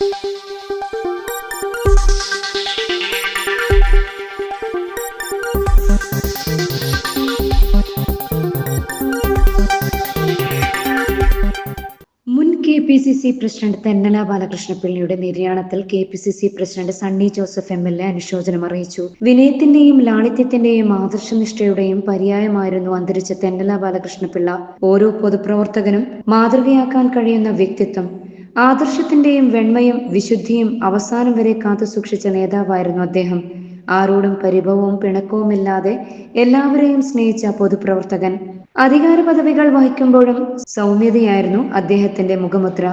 P C C president Thennala ബാലകൃഷ്ണപിള്ളയുടെ നിര്യാണത്തിൽ K P C C president Sunny Joseph M L A അനുശോചനം അറിയിച്ചു. വിനയത്തിന്റെയും ലാളിത്യത്തിന്റെയും ആദർശനിഷ്ഠയുടെയും പര്യായമായിരുന്നു അന്തരിച്ച തെന്നല ബാലകൃഷ്ണപിള്ള. ഓരോ പൊതുപ്രവർത്തകനും മാതൃകയാക്കാൻ കഴിയുന്ന വ്യക്തിത്വം ആദർശത്തിന്റെയും വെണ്മയും വിശുദ്ധിയും അവസാനം വരെ കാത്തു സൂക്ഷിച്ച നേതാവായിരുന്നു അദ്ദേഹം. ആരോടും പരിഭവവും പിണക്കവുമില്ലാതെ എല്ലാവരെയും സ്നേഹിച്ച പൊതുപ്രവർത്തകൻ. അധികാര പദവികൾ വഹിക്കുമ്പോഴും സൗമ്യതയായിരുന്നു അദ്ദേഹത്തിന്റെ മുഖമുദ്ര.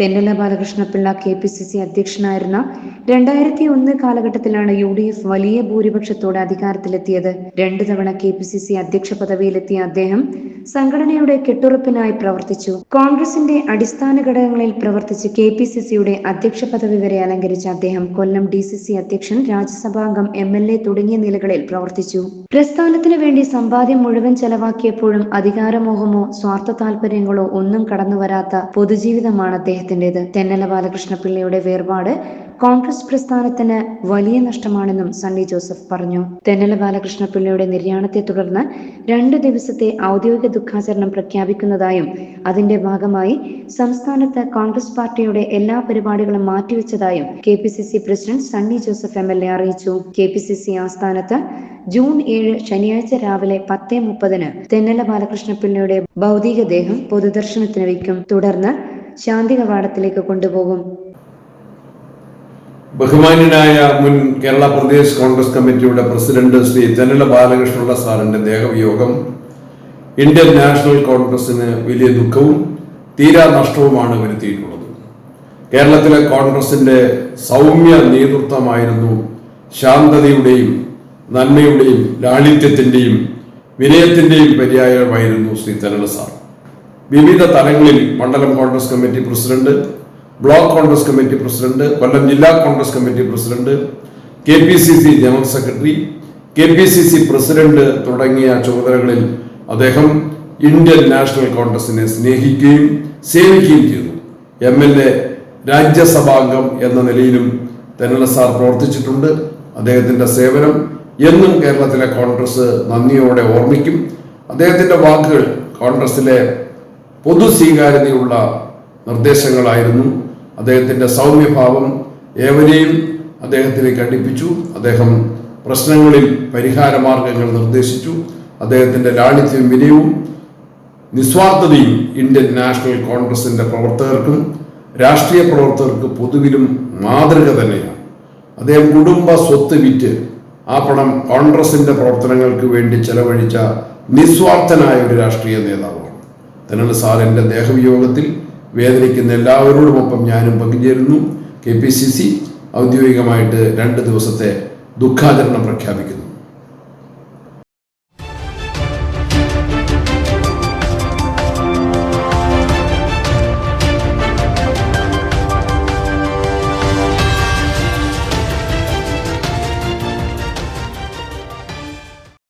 Thennala Balakrishna Pillai K P C C അധ്യക്ഷനായിരുന്ന രണ്ടായിരത്തി ഒന്ന് കാലഘട്ടത്തിലാണ് യു ഡി എഫ് വലിയ ഭൂരിപക്ഷത്തോടെ അധികാരത്തിലെത്തിയത്. രണ്ടു തവണ കെ പി സി സി അധ്യക്ഷ പദവിയിലെത്തിയ അദ്ദേഹം സംഘടനയുടെ കെട്ടുറപ്പിനായി പ്രവർത്തിച്ചു. കോൺഗ്രസിന്റെ അടിസ്ഥാന ഘടകങ്ങളിൽ പ്രവർത്തിച്ച് കെ പി സി സിയുടെ അധ്യക്ഷ പദവി വരെ അലങ്കരിച്ച അദ്ദേഹം കൊല്ലം ഡി സി സി അധ്യക്ഷൻ രാജ്യസഭാംഗം എം എൽ എ തുടങ്ങിയ നിലകളിൽ പ്രവർത്തിച്ചു. പ്രസ്ഥാനത്തിനു വേണ്ടി സമ്പാദ്യം മുഴുവൻ ചെലവാക്കിയപ്പോഴും അധികാരമോഹമോ സ്വാർത്ഥ താല്പര്യങ്ങളോ ഒന്നും കടന്നുവരാത്ത പൊതുജീവിതമാണ് അദ്ദേഹത്തിന്റേത് തെന്നല ബാലകൃഷ്ണപിള്ളയുടെ വേർപാട് കോൺഗ്രസ് പ്രസ്ഥാനത്തിന് വലിയ നഷ്ടമാണെന്നും സണ്ണി ജോസഫ് പറഞ്ഞു. തെന്നല ബാലകൃഷ്ണപിള്ളയുടെ നിര്യാണത്തെ തുടർന്ന് രണ്ടു ദിവസത്തെ ഔദ്യോഗിക ദുഃഖാചരണം പ്രഖ്യാപിക്കുന്നതായും അതിന്റെ ഭാഗമായി സംസ്ഥാനത്ത് കോൺഗ്രസ് പാർട്ടിയുടെ എല്ലാ പരിപാടികളും മാറ്റിവെച്ചതായും K P C C president Sunny Joseph M L A അറിയിച്ചു. കെ പി സി സി ആസ്ഥാനത്ത് ജൂൺ ഏഴ് ശനിയാഴ്ച രാവിലെ പത്തേ മുപ്പതിന് തെന്നല ബാലകൃഷ്ണപിള്ളയുടെ ഭൗതികദേഹം പൊതുദർശനത്തിന് വയ്ക്കും. തുടർന്ന് ശാന്തി കവാടത്തിലേക്ക് കൊണ്ടുപോകും. ബഹുമാന്യനായ മുൻ കേരള പ്രദേശ് കോൺഗ്രസ് കമ്മിറ്റിയുടെ പ്രസിഡന്റ് ശ്രീ തെന്നല ബാലകൃഷ്ണപിള്ള സാറിന്റെ ദേഹവിയോഗം ഇന്ത്യൻ നാഷണൽ കോൺഗ്രസിന് വലിയ ദുഃഖവും തീരാ നഷ്ടവുമാണ് വരുത്തിയിട്ടുള്ളത്. കേരളത്തിലെ കോൺഗ്രസിന്റെ സൗമ്യ നേതൃത്വമായിരുന്നു ശാന്തതയുടെയും നന്മയുടെയും ലാളിത്യത്തിന്റെയും വിനയത്തിന്റെയും പര്യായമായിരുന്നു ശ്രീ തെന്നല സാർ. വിവിധ തലങ്ങളിൽ മണ്ഡലം Congress committee president block Congress committee president Kollam ജില്ലാ Congress committee president K P C C general secretary K P C C president തുടങ്ങിയ ചുമതലകളിൽ അദ്ദേഹം ഇന്ത്യൻ നാഷണൽ കോൺഗ്രസിനെ സ്നേഹിക്കുകയും സേവിക്കുകയും ചെയ്തു. എം എൽ എ രാജ്യസഭാംഗം എന്ന നിലയിലും തെന്നല സാർ പ്രവർത്തിച്ചിട്ടുണ്ട്. അദ്ദേഹത്തിന്റെ സേവനം എന്നും കേരളത്തിലെ കോൺഗ്രസ് നന്ദിയോടെ ഓർമ്മിക്കും. അദ്ദേഹത്തിന്റെ വാക്കുകൾ കോൺഗ്രസിലെ പൊതു സ്വീകാര്യതയുള്ള നിർദ്ദേശങ്ങളായിരുന്നു. അദ്ദേഹത്തിന്റെ സൗമ്യഭാവം ഏവരെയും അദ്ദേഹത്തിലേക്ക് അടുപ്പിച്ചു അദ്ദേഹം പ്രശ്നങ്ങളിൽ പരിഹാരമാർഗങ്ങൾ നിർദ്ദേശിച്ചു. അദ്ദേഹത്തിന്റെ ലാളിത്യവും വിനയവും നിസ്വാർത്ഥതയും ഇന്ത്യൻ നാഷണൽ കോൺഗ്രസിന്റെ പ്രവർത്തകർക്കും രാഷ്ട്രീയ പ്രവർത്തകർക്ക് പൊതുവിലും മാതൃക തന്നെയാണ്. അദ്ദേഹം കുടുംബ സ്വത്ത് വിറ്റ് ആ പണം കോൺഗ്രസിന്റെ പ്രവർത്തനങ്ങൾക്ക് വേണ്ടി ചെലവഴിച്ച നിസ്വാർത്ഥനായ ഒരു രാഷ്ട്രീയ നേതാവാണ്. തെന്നൽ സാറിന്റെ ദേഹവിയോഗത്തിൽ വേദനിക്കുന്ന എല്ലാവരോടുമൊപ്പം ഞാനും പങ്കുചേരുന്നു. കെ പി സി സി ഔദ്യോഗികമായിട്ട് രണ്ട് ദിവസത്തെ ദുഃഖാചരണം പ്രഖ്യാപിക്കുന്നു.